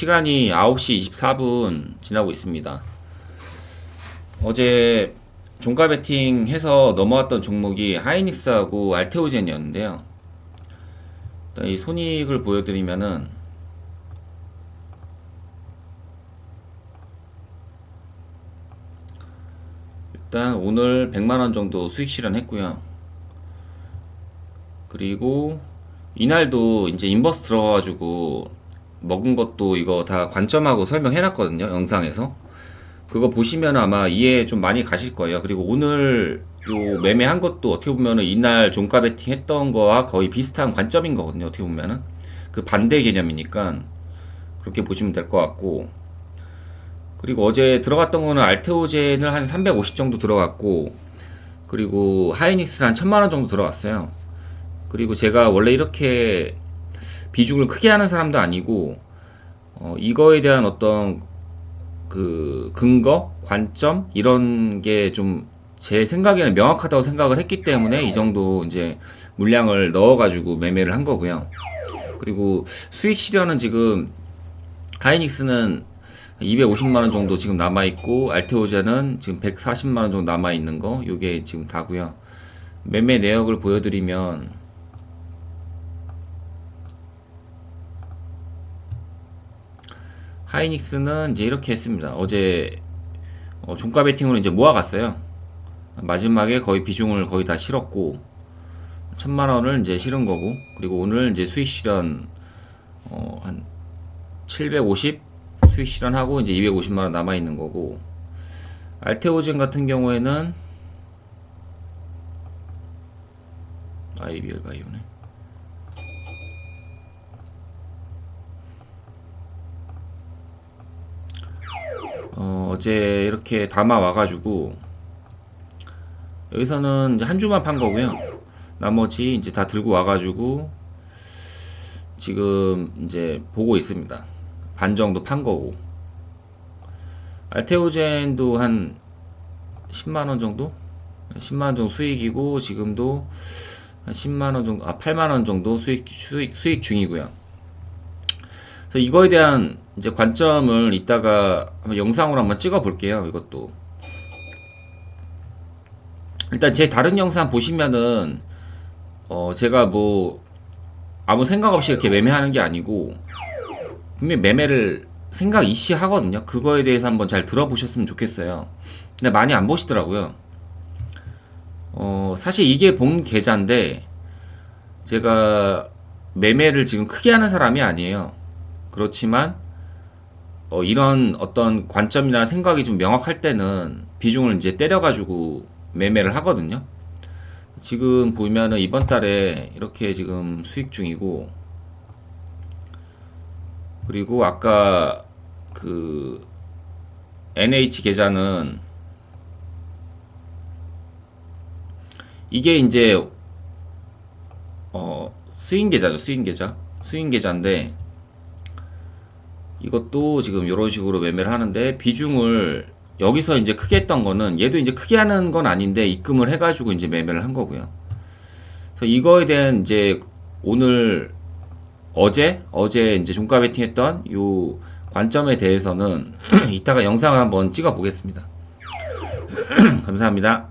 시간이 9시 24분 지나고 있습니다. 어제 종가 베팅 해서 넘어왔던 종목이 하이닉스하고 알테오젠이었는데요. 이 손익을 보여드리면은 일단 오늘 100만원 정도 수익 실현했고요. 그리고 이날도 이제 인버스 들어가가지고 먹은 것도 이거 다 관점하고 설명해놨거든요 영상에서. 그거 보시면 아마 이해 좀 많이 가실 거예요. 그리고 오늘 요 매매한 것도 어떻게 보면은 이날 종가 베팅 했던 거와 거의 비슷한 관점인 거거든요 어떻게 보면은. 그 반대 개념이니까 그렇게 보시면 될 것 같고. 그리고 어제 들어갔던 거는 알테오젠을 한 350 정도 들어갔고 그리고 하이닉스 한 1000만원 정도 들어갔어요. 그리고 제가 원래 이렇게 비중을 크게 하는 사람도 아니고 어, 이거에 대한 어떤 그 근거, 관점 이런 게 좀 제 생각에는 명확하다고 생각을 했기 때문에 이 정도 이제 물량을 넣어가지고 매매를 한 거고요. 그리고 수익 실현은 지금 하이닉스는 250만 원 정도 지금 남아 있고 알테오제는 지금 140만 원 정도 남아 있는 거 요게 지금 다고요. 매매 내역을 보여드리면 하이닉스는 이제 이렇게 했습니다. 어제 어, 종가 베팅으로 이제 모아갔어요. 마지막에 거의 비중을 거의 다 실었고 천만 원을 이제 실은 거고 그리고 오늘 이제 수익 실현 어, 한 750 수익 실현하고 이제 250만 원 남아 있는 거고 알테오젠 같은 경우에는 아이비얼 바이오네. 어, 어제 이렇게 담아 와가지고 여기서는 이제 한 주만 판 거고요. 나머지 이제 다 들고 와가지고 지금 이제 보고 있습니다. 반 정도 판 거고 알테오젠도 한 10만 원 정도, 10만 원 정도 수익이고 지금도 한 10만 원 정도, 아 8만 원 정도 수익 수익 수익 중이고요. 그래서 이거에 대한 이제 관점을 이따가 한번 영상으로 한번 찍어 볼게요. 이것도. 일단 제 다른 영상 보시면은 어 제가 뭐 아무 생각 없이 이렇게 매매하는 게 아니고 분명히 매매를 생각 이시 하거든요. 그거에 대해서 한번 잘 들어보셨으면 좋겠어요. 근데 많이 안 보시더라고요. 어 사실 이게 본 계좌인데 제가 매매를 지금 크게 하는 사람이 아니에요. 그렇지만 어, 이런 어떤 관점이나 생각이 좀 명확할 때는 비중을 이제 때려가지고 매매를 하거든요. 지금 보면은 이번 달에 이렇게 지금 수익 중이고 그리고 아까 그 NH 계좌는 이게 이제 어 스윙 계좌죠 스윙 계좌 스윙 계좌인데 이것도 지금 이런 식으로 매매를 하는데 비중을 여기서 이제 크게 했던 거는 얘도 이제 크게 하는 건 아닌데 입금을 해가지고 이제 매매를 한 거고요. 그래서 이거에 대한 이제 오늘 어제 어제 이제 종가 베팅했던 요 관점에 대해서는 이따가 영상을 한번 찍어 보겠습니다. 감사합니다.